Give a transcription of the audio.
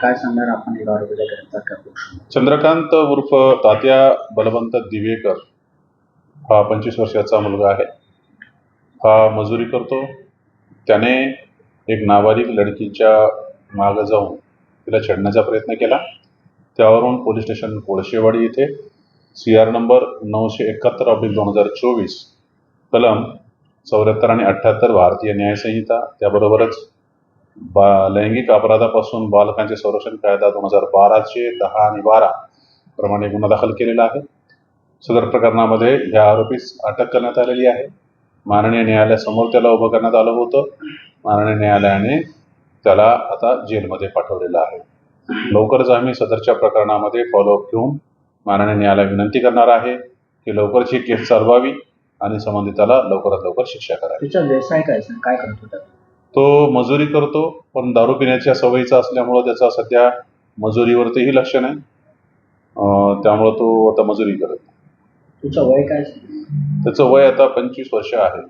काय सांगणार आपण एका आरोपीला ग्रेप्तार चंद्रकांत उर्फ तात्या बलवंत दिवेकर हा पंचवीस वर्षाचा मुलगा आहे. हा मजुरी करतो. त्याने एक नाबालिक लडकीच्या मागं जाऊन तिला छेडण्याचा प्रयत्न केला. त्यावरून पोलीस स्टेशन कोळशेवाडी येथे सी आर नंबर नऊशे एकाहत्तर ऑब्लिक दोन हजार चोवीस कलम चौऱ्याहत्तर आणि अठ्ठ्याहत्तर भारतीय न्यायसंहिता त्याबरोबरच बा लैंगिक अपराधापासून बालकांचे संरक्षण कायदा दोन हजार बाराचे दहा आणि बारा प्रमाणे गुन्हा दाखल केलेला आहे. सदर प्रकरणामध्ये ह्या आरोपीस अटक करण्यात आलेली आहे. माननीय न्यायालयासमोर त्याला उभं करण्यात आलं होतं. माननीय न्यायालयाने त्याला आता जेलमध्ये पाठवलेलं आहे. लवकरच आम्ही सदरच्या प्रकरणामध्ये फॉलोअप घेऊन माननीय न्यायालय विनंती करणार आहे की लवकरच ही केस चालवावी आणि संबंधिताला लवकरात लवकर शिक्षा करावी. व्यवसाय काय सर? काय करत होता? तो मजुरी करतो पण दारू पिण्याच्या सवयीचा असल्यामुळं त्याचा सध्या मजुरीवरतीही लक्ष नाही. त्यामुळं तो आता मजुरी करत तुझं वय काय? त्याचं वय आता पंचवीस वर्ष आहे.